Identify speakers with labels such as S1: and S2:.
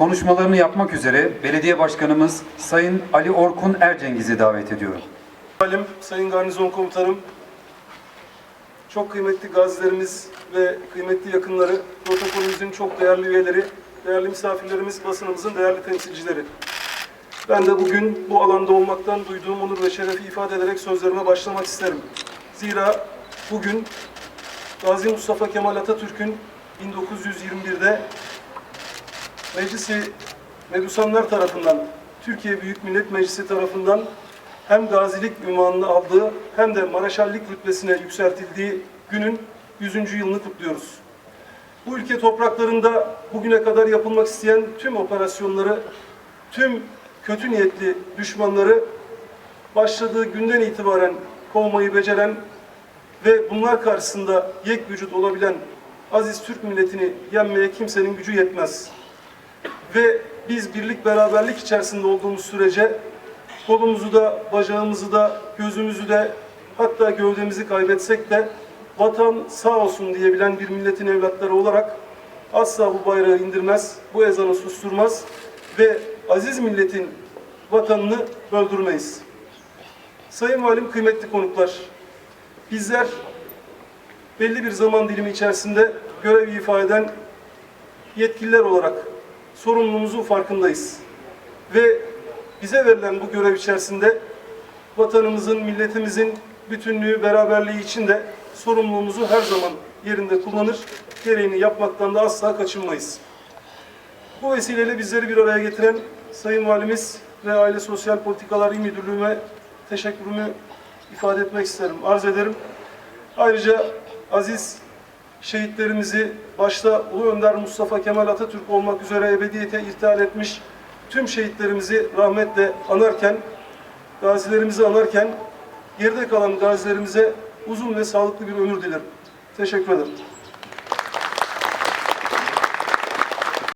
S1: konuşmalarını yapmak üzere Belediye Başkanımız Sayın Ali Orkun Ercengiz'i davet ediyorum.
S2: Halim, Sayın Garnizon Komutanım, çok kıymetli gazilerimiz ve kıymetli yakınları, protokolümüzün çok değerli üyeleri, değerli misafirlerimiz, basınımızın değerli temsilcileri. Ben de bugün bu alanda olmaktan duyduğum onur ve şerefi ifade ederek sözlerime başlamak isterim. Zira bugün Gazi Mustafa Kemal Atatürk'ün 1921'de Meclisi Mebusanlar tarafından, Türkiye Büyük Millet Meclisi tarafından hem gazilik ünvanını aldığı hem de Maraşallik rütbesine yükseltildiği günün 100. yılını kutluyoruz. Bu ülke topraklarında bugüne kadar yapılmak isteyen tüm operasyonları, tüm kötü niyetli düşmanları başladığı günden itibaren kovmayı beceren ve bunlar karşısında yek vücut olabilen aziz Türk milletini yenmeye kimsenin gücü yetmez. Ve biz birlik beraberlik içerisinde olduğumuz sürece kolumuzu da, bacağımızı da, gözümüzü de hatta gövdemizi kaybetsek de vatan sağ olsun diyebilen bir milletin evlatları olarak asla bu bayrağı indirmez, bu ezanı susturmaz ve aziz milletin vatanını böldürmeyiz. Sayın Valim, kıymetli konuklar, bizler belli bir zaman dilimi içerisinde görev ifade eden yetkililer olarak sorumluluğumuzun farkındayız. Ve bize verilen bu görev içerisinde vatanımızın, milletimizin bütünlüğü, beraberliği için de sorumluluğumuzu her zaman yerinde kullanır, gereğini yapmaktan da asla kaçınmayız. Bu vesileyle bizleri bir araya getiren Sayın Valimiz ve Aile Sosyal Politikalar İl Müdürlüğü'me teşekkürümü ifade etmek isterim, arz ederim. Ayrıca aziz şehitlerimizi başta Ulu Önder Mustafa Kemal Atatürk olmak üzere ebediyete irtihal etmiş tüm şehitlerimizi rahmetle anarken, gazilerimizi anarken geride kalan gazilerimize uzun ve sağlıklı bir ömür dilerim. Teşekkür ederim.